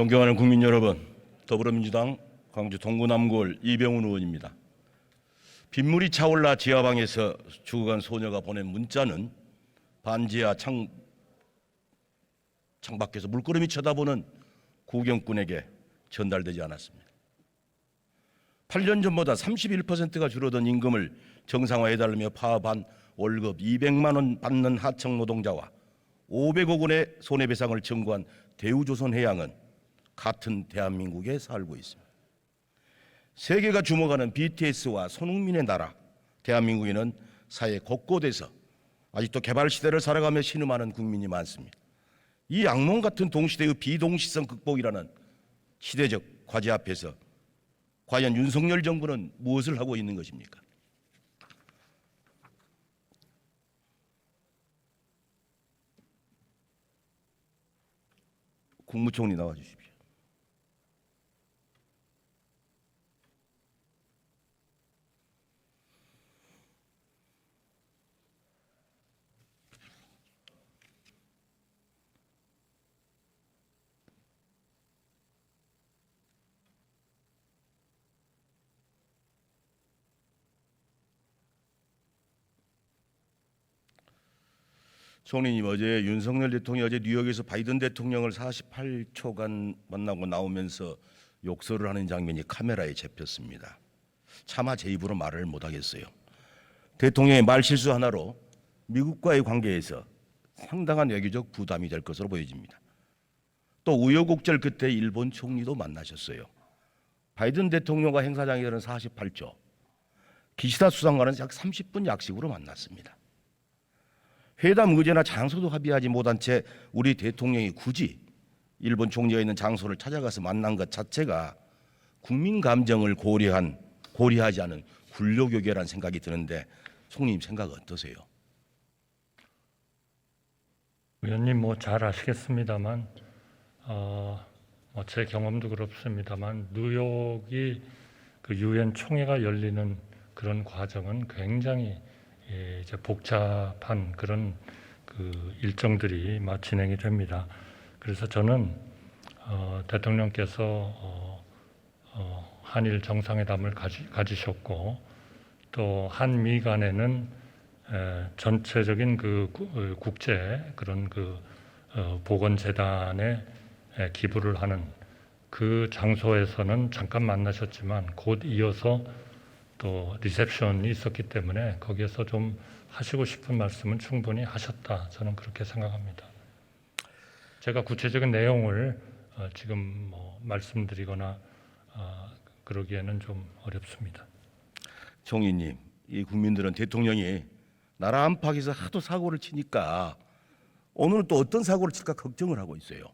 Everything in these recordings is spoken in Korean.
존경하는 국민 여러분, 더불어민주당 광주 동구남구을 이병훈 의원입니다. 빗물이 차올라 지하방에서 죽어간 소녀가 보낸 문자는 반지하 창 창밖에서 물끄러미 쳐다보는 구경꾼에게 전달되지 않았습니다. 8년 전보다 31%가 줄어든 임금을 정상화해달라며 파업한 월급 200만 원 받는 하청 노동자와 500억 원의 손해배상을 청구한 대우조선해양은 같은 대한민국에 살고 있습니다. 세계가 주목하는 BTS와 손흥민의 나라 대한민국에는 사회 곳곳에서 아직도 개발 시대를 살아가며 신음하는 국민이 많습니다. 이 악몽 같은 동시대의 비동시성 극복이라는 시대적 과제 앞에서 과연 윤석열 정부는 무엇을 하고 있는 것입니까? 국무총리 나와 주십시오. 총리님 어제 윤석열 대통령이 어제 뉴욕에서 바이든 대통령을 48초간 만나고 나오면서 욕설을 하는 장면이 카메라에 잡혔습니다. 차마 제 입으로 말을 못 하겠어요. 대통령의 말 실수 하나로 미국과의 관계에서 상당한 외교적 부담이 될 것으로 보여집니다. 또 우여곡절 끝에 일본 총리도 만나셨어요. 바이든 대통령과 행사장에서는 48초, 기시다 수상과는 약 30분 약식으로 만났습니다. 회담 의제나 장소도 합의하지 못한 채 우리 대통령이 굳이 일본 총리가 있는 장소를 찾아가서 만난 것 자체가 국민 감정을 고려한 고려하지 않은 굴욕욕이라는 생각이 드는데 총리님 생각 어떠세요? 의원님 뭐 잘 아시겠습니다만 어, 뭐제 경험도 그렇습니다만 뉴욕이 그 유엔 총회가 열리는 그런 과정은 굉장히 예, 이제 복잡한 그런 그 일정들이 막 진행이 됩니다. 그래서 저는 어, 대통령께서 어, 어, 한일 정상회담을 가지, 가지셨고 또 한미 간에는 에, 전체적인 그 구- 어, 국제 그런 그 어, 보건재단에 에, 기부를 하는 그 장소에서는 잠깐 만나셨지만 곧 이어서 또 리셉션이 있었기 때문에 거기에서 좀 하시고 싶은 말씀은 충분히 하셨다 저는 그렇게 생각합니다. 제가 구체적인 내용을 어, 지금 뭐 말씀드리거나 어, 그러기에는 좀 어렵습니다. 총리님, 이 국민들은 대통령이 나라 안팎에서 하도 사고를 치니까 오늘은 또 어떤 사고를 칠까 걱정을 하고 있어요.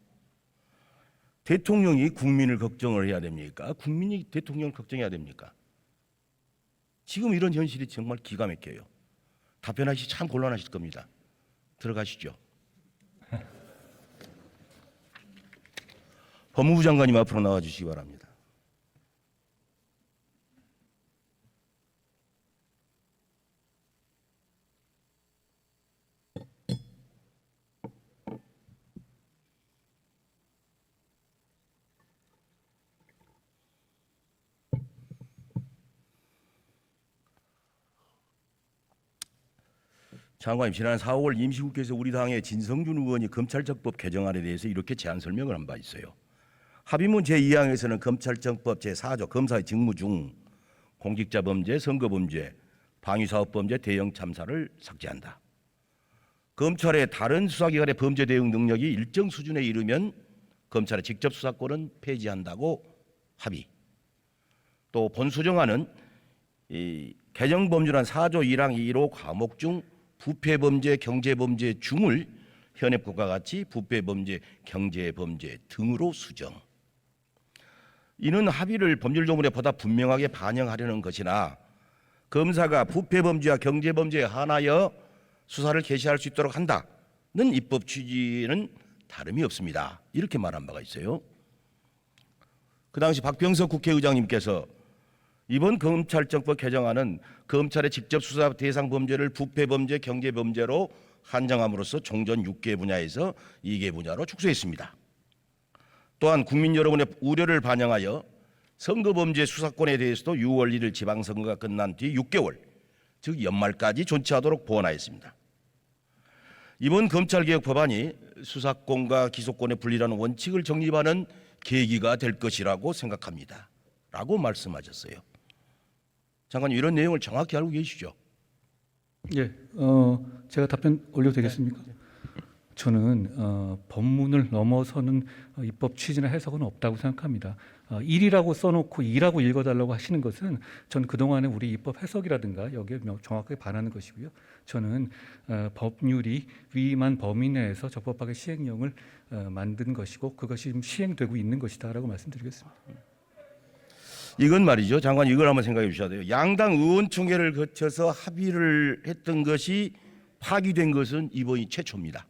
대통령이 국민을 걱정을 해야 됩니까? 국민이 대통령을 걱정해야 됩니까? 지금 이런 현실이 정말 기가 막혀요. 답변하시 참 곤란하실 겁니다. 들어가시죠. 법무부 장관님 앞으로 나와 주시기 바랍니다. 장관님 지난 4월 임시국회에서 우리 당의 진성준 의원이 검찰청법 개정안에 대해서 이렇게 제안 설명을 한 바 있어요. 합의문 제2항에서는 검찰청법 제4조 검사의 직무 중 공직자 범죄, 선거 범죄, 방위사업 범죄, 대형 참사를 삭제한다. 검찰의 다른 수사기관의 범죄 대응 능력이 일정 수준에 이르면 검찰의 직접 수사권은 폐지한다고 합의. 또 본수정안은 이 개정범죄란 4조 1항 2로 과목 중 부패 범죄, 경제 범죄 중을 현행법과 같이 부패 범죄, 경제 범죄 등으로 수정. 이는 합의를 법률 조문에 보다 분명하게 반영하려는 것이나 검사가 부패 범죄와 경제 범죄에 한하여 수사를 개시할 수 있도록 한다는 입법 취지는 다름이 없습니다. 이렇게 말한 바가 있어요. 그 당시 박병석 국회의장님께서 이번 검찰청법 개정안은 검찰의 직접 수사 대상 범죄를 부패 범죄, 경제 범죄로 한정함으로써 종전 6개 분야에서 2개 분야로 축소했습니다. 또한 국민 여러분의 우려를 반영하여 선거범죄 수사권에 대해서도 6월 1일 지방선거가 끝난 뒤 6개월, 즉 연말까지 존치하도록 보완하였습니다. 이번 검찰개혁 법안이 수사권과 기소권의 분리라는 원칙을 정립하는 계기가 될 것이라고 생각합니다. 라고 말씀하셨어요. 장관님 이런 내용을 정확히 알고 계시죠? 예, 어, 제가 답변 올려도 되겠습니까? 저는 어, 법문을 넘어서는 어, 입법 취지나 해석은 없다고 생각합니다. 어, 일이라고 써놓고 이라고 읽어달라고 하시는 것은 전 그동안의 우리 입법 해석이라든가 여기에 명- 정확하게 반하는 것이고요. 저는 어, 법률이 위임한 범위 내에서 적법하게 시행령을 어, 만든 것이고 그것이 지금 시행되고 있는 것이다라고 말씀드리겠습니다. 이건 말이죠. 장관 이걸 한번 생각해 주셔야 돼요. 양당 의원총회를 거쳐서 합의를 했던 것이 파기된 것은 이번이 최초입니다.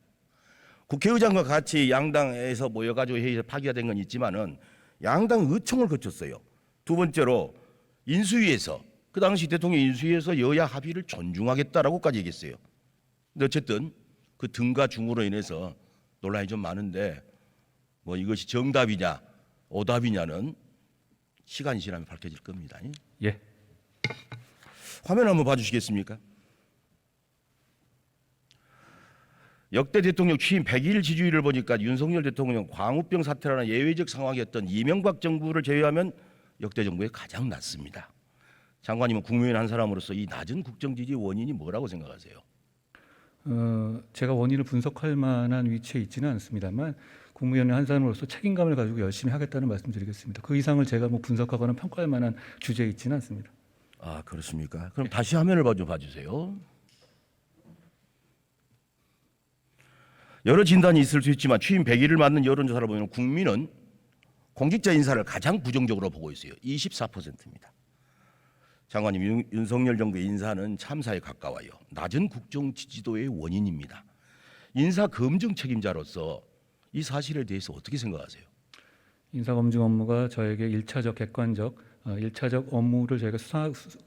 국회의장과 같이 양당에서 모여가지고 회의에서 파기가 된 건 있지만은 양당 의총을 거쳤어요. 두 번째로 인수위에서 그 당시 대통령 인수위에서 여야 합의를 존중하겠다라고까지 얘기했어요. 근데 어쨌든 그 등가 중으로 인해서 논란이 좀 많은데 뭐 이것이 정답이냐 오답이냐는 시간이 지나면 밝혀질 겁니다. 예, 화면 한번 봐주시겠습니까? 역대 대통령 취임 100일 지지율을 보니까 윤석열 대통령 광우병 사태라는 예외적 상황이었던 이명박 정부를 제외하면 역대 정부에 가장 낮습니다. 장관님은 국무위원 한 사람으로서 이 낮은 국정 지지 원인이 뭐라고 생각하세요? 어, 제가 원인을 분석할 만한 위치에 있지는 않습니다만 국무위원회 한 사람으로서 책임감을 가지고 열심히 하겠다는 말씀드리겠습니다. 그 이상을 제가 뭐 분석하거나 평가할 만한 주제에 있지는 않습니다. 아 그렇습니까? 그럼 다시 화면을 봐- 좀 봐주세요. 여러 진단이 있을 수 있지만 취임 100일을 맞는 여론조사를 보면 국민은 공직자 인사를 가장 부정적으로 보고 있어요. 24%입니다. 장관님 윤, 윤석열 정부의 인사는 참사에 가까워요. 낮은 국정 지지도의 원인입니다. 인사 검증 책임자로서 이 사실에 대해서 어떻게 생각하세요? 인사검증 업무가 저에게 일차적 객관적 어, 일차적 업무를 저희가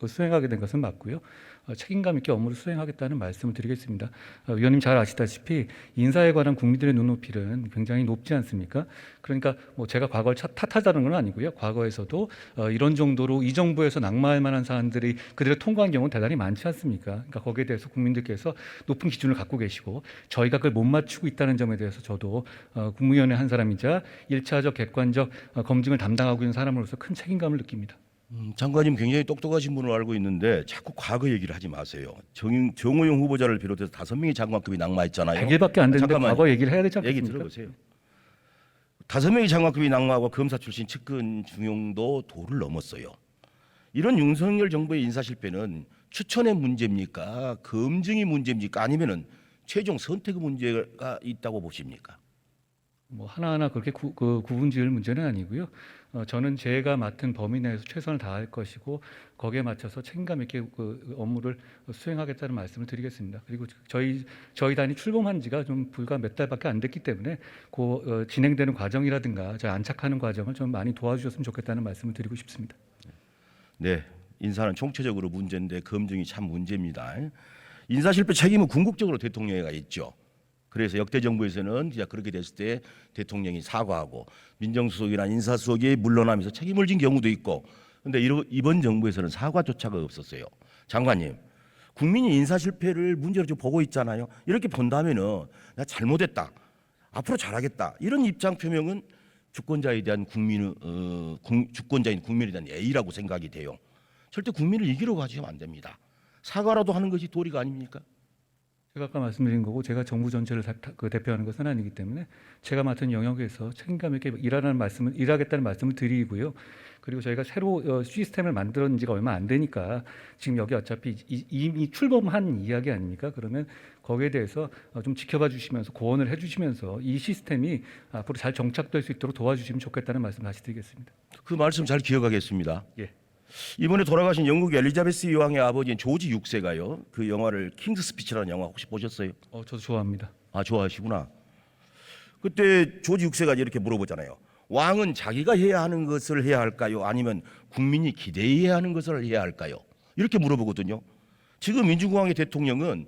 수행하게 된 것은 맞고요. 어, 책임감 있게 업무를 수행하겠다는 말씀을 드리겠습니다. 어, 위원님 잘 아시다시피 인사에 관한 국민들의 눈높이는 굉장히 높지 않습니까? 그러니까 뭐 제가 과거를 차- 탓하자는 건 아니고요. 과거에서도 어, 이런 정도로 이 정부에서 낙마할 만한 사안들이 그대로 통과한 경우는 대단히 많지 않습니까? 그러니까 거기에 대해서 국민들께서 높은 기준을 갖고 계시고 저희가 그걸 못 맞추고 있다는 점에 대해서 저도 어, 국무위원회 한 사람이자 일차적 객관적 어, 검증을 담당하고 있는 사람으로서 큰 책임감을 느낍니다. 음, 장관님 굉장히 똑똑하신 분으로 알고 있는데 자꾸 과거 얘기를 하지 마세요. 정, 정호영 후보자를 비롯해서 다섯 명의 장관급이 낙마했잖아요. 100일밖에 안 됐는데 잠깐만요. 과거 얘기를 해야 되지 얘기 않겠습니까? 들어보세요. 다섯 명의 장관급이 낙마하고 검사 출신 측근 중용도 도를 넘었어요. 이런 윤석열 정부의 인사 실패는 추천의 문제입니까? 검증이 문제입니까? 아니면은 최종 선택의 문제가 있다고 보십니까? 뭐 하나하나 그렇게 구, 그 구분 지을 문제는 아니고요. 어, 저는 제가 맡은 범위 내에서 최선을 다할 것이고 거기에 맞춰서 책임감 있게 그 업무를 수행하겠다는 말씀을 드리겠습니다. 그리고 저희 저희 단이 출범한 지가 좀 불과 몇 달밖에 안 됐기 때문에 그 어, 진행되는 과정이라든가 저 안착하는 과정을 좀 많이 도와주셨으면 좋겠다는 말씀을 드리고 싶습니다. 네, 인사는 총체적으로 문제인데 검증이 참 문제입니다. 인사 실패 책임은 궁극적으로 대통령에가 있죠. 그래서 역대 정부에서는 진짜 그렇게 됐을 때 대통령이 사과하고 민정수석이나 인사수석이 물러나면서 책임을 진 경우도 있고, 근데 이번 정부에서는 사과조차가 없었어요. 장관님, 국민이 인사 실패를 문제로 좀 보고 있잖아요. 이렇게 본다면은 나 잘못했다, 앞으로 잘하겠다 이런 입장 표명은 주권자에 대한 국민의 어, 국- 주권자인 국민에 대한 예의라고 생각이 돼요. 절대 국민을 이기려고 하시면 안 됩니다. 사과라도 하는 것이 도리가 아닙니까? 제가 아까 말씀드린 거고 제가 정부 전체를 다- 다- 그 대표하는 것은 아니기 때문에 제가 맡은 영역에서 책임감 있게 일하라는 말씀을 일하겠다는 말씀을 드리고요. 그리고 저희가 새로 어, 시스템을 만들었는 지가 얼마 안 되니까 지금 여기 어차피 이- 이미 출범한 이야기 아닙니까? 그러면 거기에 대해서 어, 좀 지켜봐 주시면서 고언을 해 주시면서 이 시스템이 앞으로 잘 정착될 수 있도록 도와주시면 좋겠다는 말씀 다시 드리겠습니다. 그 말씀 잘 기억하겠습니다. 예. 이번에 돌아가신 영국 엘리자베스 여왕의 아버지인 조지 6세가요. 그 영화를 킹스 스피치라는 영화 혹시 보셨어요? 어, 저도 좋아합니다. 아 좋아하시구나. 그때 조지 6세가 이렇게 물어보잖아요. 왕은 자기가 해야 하는 것을 해야 할까요? 아니면 국민이 기대해야 하는 것을 해야 할까요? 이렇게 물어보거든요. 지금 민주공화국의 대통령은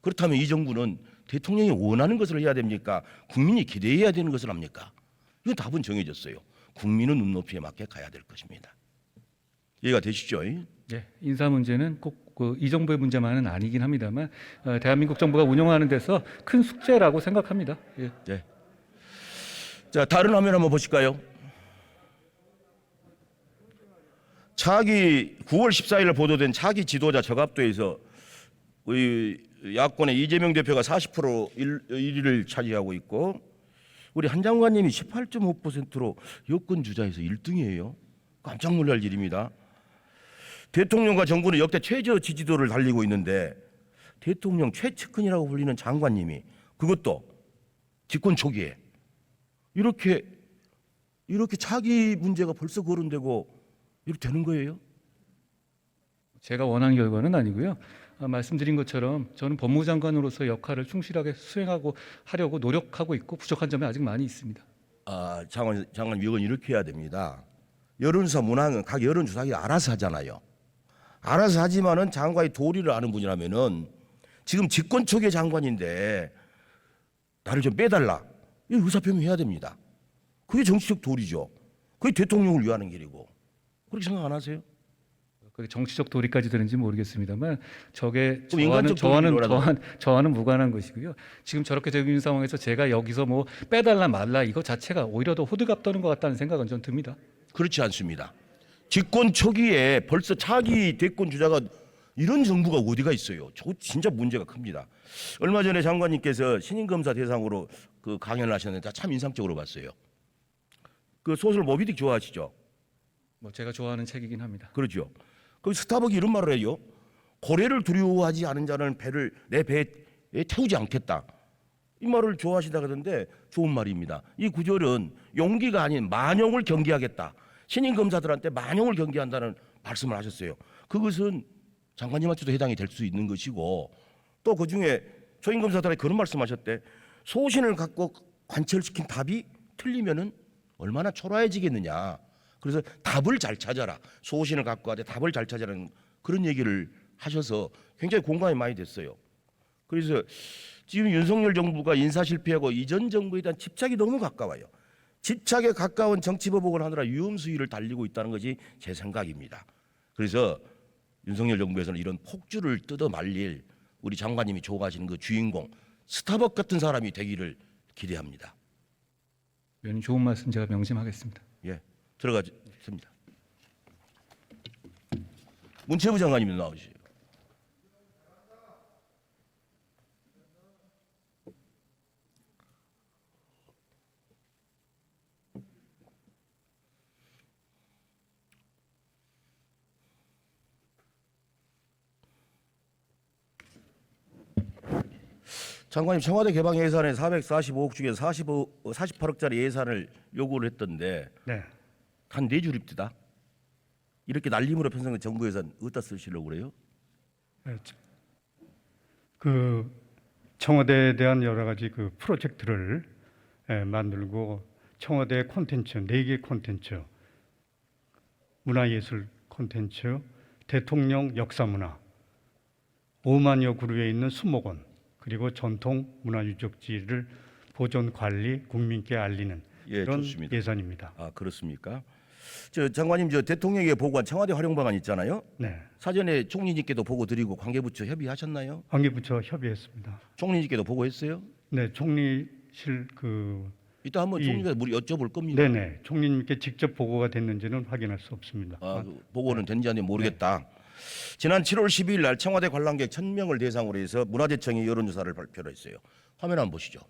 그렇다면 이 정부는 대통령이 원하는 것을 해야 됩니까? 국민이 기대해야 되는 것을 합니까? 이 답은 정해졌어요. 국민은 눈높이에 맞게 가야 될 것입니다. 이해가 되시죠? 네, 인사 문제는 꼭 그 이 정부의 문제만은 아니긴 합니다만 어, 대한민국 정부가 운영하는 데서 큰 숙제라고 생각합니다. 예. 네. 자 다른 화면 한번 보실까요? 차기 9월 14일 보도된 차기 지도자 우리 야권의 이재명 대표가 40% 1위를 차지하고 있고 우리 한 장관님이 18.5%로 여권 주자에서 1등이에요. 깜짝 놀랄 일입니다. 대통령과 정부는 역대 최저 지지도를 달리고 있는데 대통령 최측근이라고 불리는 장관님이 그것도 집권 초기에 이렇게 이렇게 차기 문제가 벌써 거론되고 이렇게 되는 거예요? 제가 원하는 결과는 아니고요. 아, 말씀드린 것처럼 저는 법무장관으로서 역할을 충실하게 수행하고 하려고 노력하고 있고 부족한 점이 아직 많이 있습니다. 아, 장관 장관 이건 이렇게 해야 됩니다. 여론조사 문항은 각 여론조사기 알아서 하잖아요. 알아서 하지만은 장관이 도리를 아는 분이라면은 지금 집권 초기의 장관인데 나를 좀 빼달라. 이 의사표명 해야 됩니다. 그게 정치적 도리죠. 그게 대통령을 위하는 길이고 그렇게 생각 안 하세요? 그게 정치적 도리까지 되는지 모르겠습니다만 저게 저와는 저와는. 저와는, 저와는 무관한 것이고요. 지금 저렇게 되고 있는 상황에서 제가 여기서 뭐 빼달라 말라 이거 자체가 오히려 더 호들갑 떠는 것 같다는 생각은 좀 듭니다. 그렇지 않습니다. 집권 초기에 벌써 차기 대권 주자가 이런 정부가 어디가 있어요? 저 진짜 문제가 큽니다. 얼마 전에 장관님께서 신임 검사 대상으로 그 강연을 하셨는데 참 인상적으로 봤어요. 그 소설 모비딕 좋아하시죠? 뭐 제가 좋아하는 책이긴 합니다. 그렇죠. 그 스타벅이 이런 말을 해요. 고래를 두려워하지 않은 자는 배를 내 배에 태우지 않겠다. 이 말을 좋아하시다 그러는데 좋은 말입니다. 이 구절은 용기가 아닌 만용을 경계하겠다. 신임 검사들한테 만용을 경계한다는 말씀을 하셨어요. 그것은 장관님한테도 해당이 될 수 있는 것이고 또 그 중에 초임 검사들에게 그런 말씀하셨대. 소신을 갖고 관철시킨 답이 틀리면은 얼마나 초라해지겠느냐. 그래서 답을 잘 찾아라. 소신을 갖고 하되 답을 잘 찾아라는 그런 얘기를 하셔서 굉장히 공감이 많이 됐어요. 그래서 지금 윤석열 정부가 인사 실패하고 이전 정부에 대한 집착이 너무 가까워요. 집착에 가까운 정치 보복을 하느라 위험 수위를 달리고 있다는 것이 제 생각입니다. 그래서 윤석열 정부에서는 이런 폭주를 뜯어 말릴 우리 장관님이 좋아하시는 그 주인공 스타벅 같은 사람이 되기를 기대합니다. 의원님 좋은 말씀 제가 명심하겠습니다. 예, 들어가겠습니다. 문체부 장관님 나오시죠. 장관님 청와대 개방 예산에 445억 중에 45, 48억짜리 예산을 요구를 했던데 네. 한네 줄입니다. 이렇게 날림으로 편성된 정부 예산 어디다 쓰시려고 그래요? 네, 저- 그 청와대에 대한 여러 가지 그 프로젝트를 예, 만들고 청와대 콘텐츠 네개 콘텐츠 문화예술 콘텐츠 대통령 역사문화 5만여 그루에 있는 수목원 그리고 전통 문화 유적지를 보존 관리 국민께 알리는 예, 그런 좋습니다. 예산입니다. 아 그렇습니까? 저 장관님 저 대통령에게 보고한 청와대 활용 방안 있잖아요. 네. 사전에 총리님께도 보고 드리고 관계부처 협의하셨나요? 관계부처 협의했습니다. 총리님께도 보고했어요? 네, 총리실 그 이따 한번 이- 총리가 우리 여쭤볼 겁니다. 네네 총리님께 직접 보고가 됐는지는 확인할 수 없습니다. 아, 그 보고는 된지 안 된지 모르겠다. 지난 7월 12일 날 청와대 관람객 1000명을 대상으로 해서 문화재청이 여론조사를 발표를 했어요. 화면 한번 보시죠.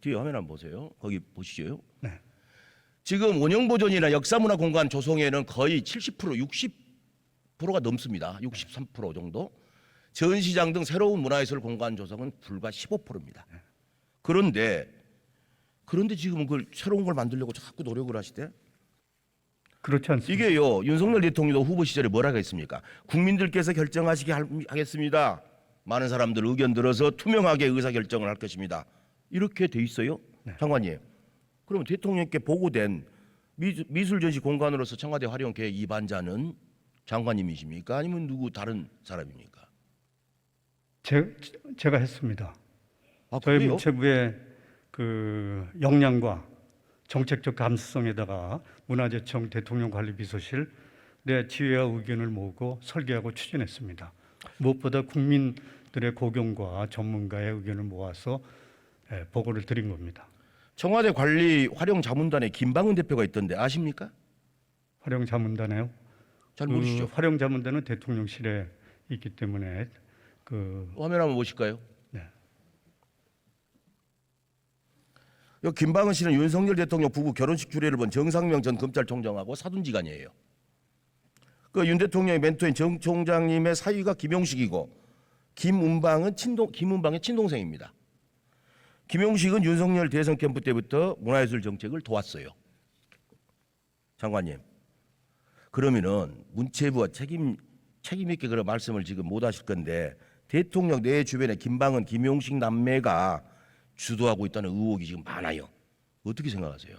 뒤에 화면 한번 보세요. 거기 보시죠. 네. 지금 원형 보존이나 역사문화 공간 조성에는 거의 70% 60%가 넘습니다. 63% 정도. 전시장 등 새로운 문화예술 공간 조성은 불과 15%입니다. 그런데 그런데 지금 그걸 새로운 걸 만들려고 자꾸 노력을 하시대. 그렇지 않습니다. 이게요 윤석열 대통령도 후보 시절에 뭐라고 했습니까? 국민들께서 결정하시게 할- 하겠습니다. 많은 사람들 의견 들어서 투명하게 의사 결정을 할 것입니다. 이렇게 돼 있어요, 장관님. 그러면 대통령께 보고된 미술, 미술 전시 공간으로서 청와대 활용 계획 이반자는 장관님이십니까? 아니면 누구 다른 사람입니까? 제, 제가 했습니다. 아, 저희 그래요? 문체부의 그 역량과 정책적 감수성에다가 문화재청 대통령관리비서실 내 지혜와 의견을 모으고 설계하고 추진했습니다. 무엇보다 국민들의 고견과 전문가의 의견을 모아서 예, 보고를 드린 겁니다. 청와대 관리 활용 자문단에 김방은 대표가 있던데 아십니까? 활용 자문단에요. 잘그 모르시죠? 활용 자문단은 대통령실에 있기 때문에 그 화면 한번 보실까요? 네. 요 김방은 씨는 윤석열 대통령 부부 결혼식 주례를 본 정상명 전 검찰총장하고 사돈지간이에요. 그 윤 대통령의 멘토인 정 총장님의 사위가 김용식이고 김은방은 친동 김은방의 친동생입니다. 김용식은 윤석열 대선 캠프 때부터 문화예술 정책을 도왔어요. 장관님. 그러면은 문체부와 책임 책임 있게 그런 말씀을 지금 못 하실 건데 대통령 내 주변에 김방은 김용식 남매가 주도하고 있다는 의혹이 지금 많아요. 어떻게 생각하세요?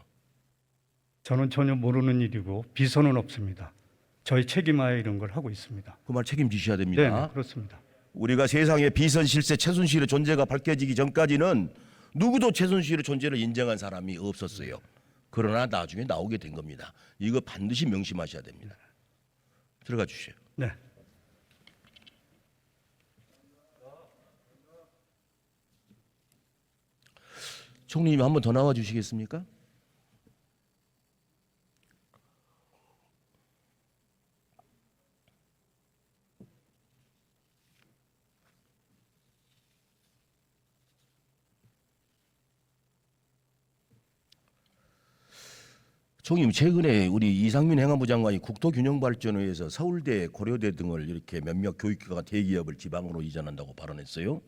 저는 전혀 모르는 일이고 비서는 없습니다. 저희 책임하에 이런 걸 하고 있습니다. 그 말 책임지셔야 네, 됩니다. 네, 그렇습니다. 우리가 세상에 비선 실세 최순실의 존재가 밝혀지기 전까지는 누구도 최순실의 존재를 인정한 사람이 없었어요. 그러나 나중에 나오게 된 겁니다. 이거 반드시 명심하셔야 됩니다. 들어가 주시죠. 네. 총리님 한 번 더 나와 주시겠습니까? 총님 최근에 우리 이상민 행안부 장관이 국토균형발전위에서 서울대, 고려대 등을 이렇게 몇몇 교육기관 대기업을 지방으로 이전한다고 발언했어요.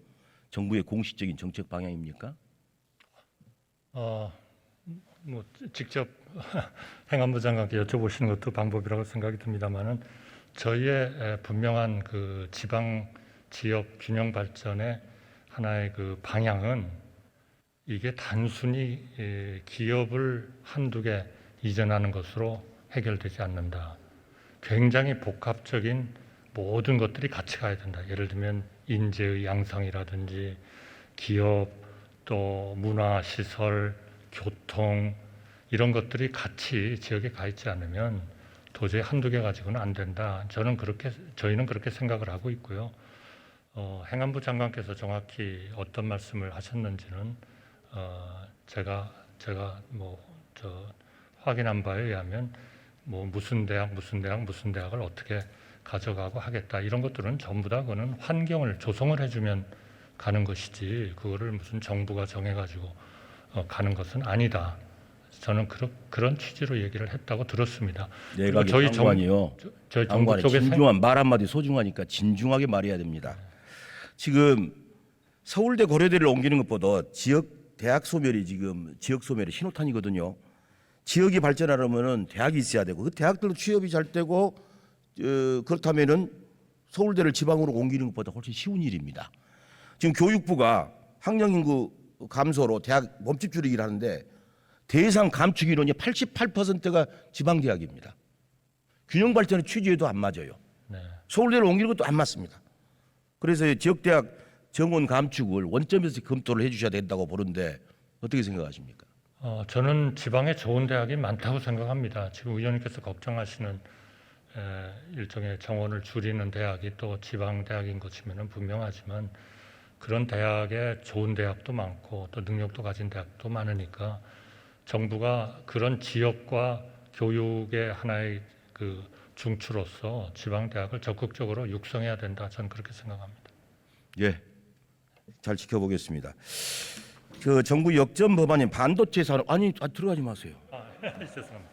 정부의 공식적인 정책 방향입니까? 어, 뭐 직접 행안부 장관께 여쭤보시는 것도 방법이라고 생각이 듭니다만은 저희의 에, 분명한 그 지방 지역 균형 발전의 하나의 그 방향은 이게 단순히 에, 기업을 한두 개 이전하는 것으로 해결되지 않는다. 굉장히 복합적인 모든 것들이 같이 가야 된다. 예를 들면 인재의 양성이라든지 기업 또 문화 시설, 교통 이런 것들이 같이 지역에 가 있지 않으면 도저히 한두 개 가지고는 안 된다. 저는 그렇게 저희는 그렇게 생각을 하고 있고요. 어, 행안부 장관께서 정확히 어떤 말씀을 하셨는지는 어, 제가 제가 뭐 저 확인한 바에 의하면 뭐 무슨 대학 무슨 대학 무슨 대학을 어떻게 가져가고 하겠다 이런 것들은 전부 다 그거는 환경을 조성을 해주면 가는 것이지 그거를 무슨 정부가 정해가지고 어, 가는 것은 아니다. 저는 그런 그런 취지로 얘기를 했다고 들었습니다. 내각의 저희 정- 장관이요. 저, 저희 정부 쪽에 생- 진중한 말 한마디 소중하니까 진중하게 말해야 됩니다. 지금 서울대 고려대를 옮기는 것보다 지역 대학 소멸이 지금 지역 소멸의 신호탄이거든요. 지역이 발전하려면은 대학이 있어야 되고 그 대학들도 취업이 잘 되고 어, 그렇다면은 서울대를 지방으로 옮기는 것보다 훨씬 쉬운 일입니다. 지금 교육부가 학령 인구 감소로 대학 몸집 줄이기를 하는데 대상 감축 인원이 88%가 지방 대학입니다. 균형 발전의 취지에도 안 맞아요. 네. 서울대를 옮기는 것도 안 맞습니다. 그래서 지역 대학 정원 감축을 원점에서 검토를 해주셔야 된다고 보는데 어떻게 생각하십니까? 어, 저는 지방에 좋은 대학이 많다고 생각합니다. 지금 의원님께서 걱정하시는 에, 일종의 정원을 줄이는 대학이 또 지방 대학인 것이면 분명하지만 그런 대학에 좋은 대학도 많고 또 능력도 가진 대학도 많으니까 정부가 그런 지역과 교육의 하나의 그 중추로서 지방 대학을 적극적으로 육성해야 된다. 저는 그렇게 생각합니다. 예, 잘 지켜보겠습니다. 그 정부 역전 법안인 반도체 산업 아니 아, 들어가지 마세요. 죄송합니다.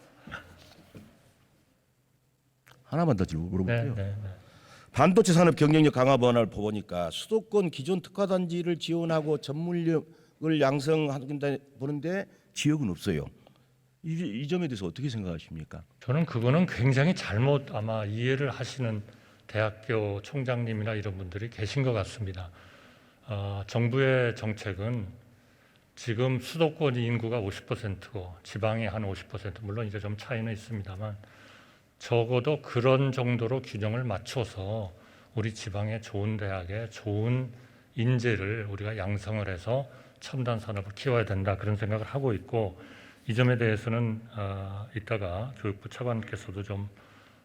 하나만 더 네, 물어볼게요. 네, 네. 반도체 산업 경쟁력 강화 법안을 보니까 수도권 기존 특화단지를 지원하고 전문력을 양성한다 보는데 지역은 없어요. 이, 이 점에 대해서 어떻게 생각하십니까? 저는 그거는 굉장히 잘못 아마 이해를 하시는 대학교 총장님이나 이런 분들이 계신 것 같습니다. 어, 정부의 정책은 지금 수도권 인구가 50%고 지방이 한 50% 물론 이제 좀 차이는 있습니다만 적어도 그런 정도로 균형을 맞춰서 우리 지방의 좋은 대학에 좋은 인재를 우리가 양성을 해서 첨단 산업을 키워야 된다 그런 생각을 하고 있고 이 점에 대해서는 어, 이따가 교육부 차관께서도 좀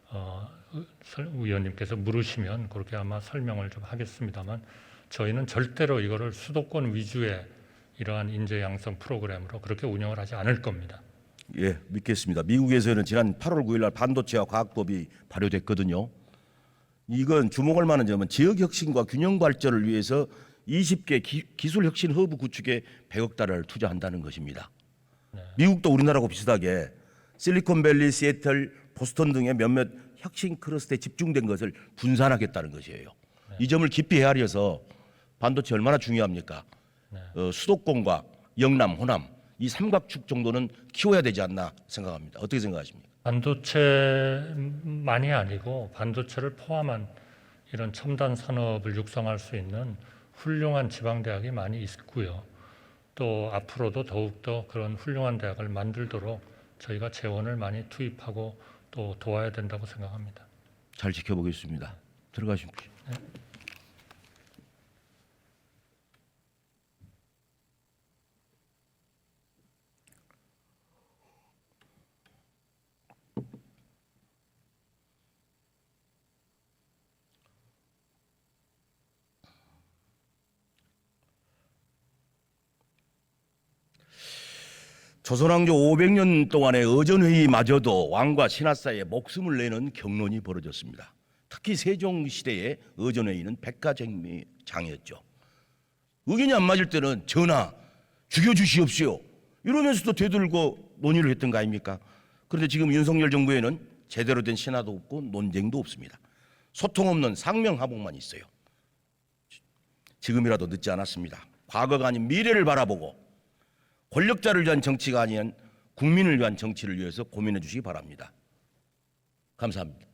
어, 설- 의원님께서 물으시면 그렇게 아마 설명을 좀 하겠습니다만 저희는 절대로 이거를 수도권 위주의 이러한 인재 양성 프로그램으로 그렇게 운영을 하지 않을 겁니다. 예, 믿겠습니다. 미국에서는 지난 8월 9일 날 반도체와 과학법이 발효됐거든요. 이건 주목할 만한 점은 지역 혁신과 균형 발전을 위해서 20개 기, 술 혁신 허브 구축에 100억 달러를 투자한다는 것입니다. 미국도 우리나라하고 비슷하게 실리콘밸리, 시애틀, 보스턴 등의 몇몇 혁신 클러스터에 집중된 것을 분산하겠다는 것이에요. 이 점을 깊이 헤아려서 반도체 얼마나 중요합니까? 어, 수도권과 영남, 호남 이 삼각축 정도는 키워야 되지 않나 생각합니다. 어떻게 생각하십니까? 반도체만이 아니고 반도체를 포함한 이런 첨단 산업을 육성할 수 있는 훌륭한 지방 대학이 많이 있고요. 또 앞으로도 더욱더 그런 훌륭한 대학을 만들도록 저희가 재원을 많이 투입하고 또 도와야 된다고 생각합니다. 잘 지켜보겠습니다. 들어가십시오. 조선왕조 500년 동안의 의전회의마저도 왕과 신하 사이에 목숨을 내는 경론이 벌어졌습니다. 특히 세종 시대의 의전회의는 백가쟁미장이었죠. 의견이 안 맞을 때는 전하 죽여주시옵시오 이러면서도 되돌고 논의를 했던 거 아닙니까? 그런데 지금 윤석열 정부에는 제대로 된 신하도 없고 논쟁도 없습니다. 소통 없는 상명하복만 있어요. 지금이라도 늦지 않았습니다. 과거가 아닌 미래를 바라보고 권력자를 위한 정치가 아닌 국민을 위한 정치를 위해서 고민해 주시기 바랍니다. 감사합니다.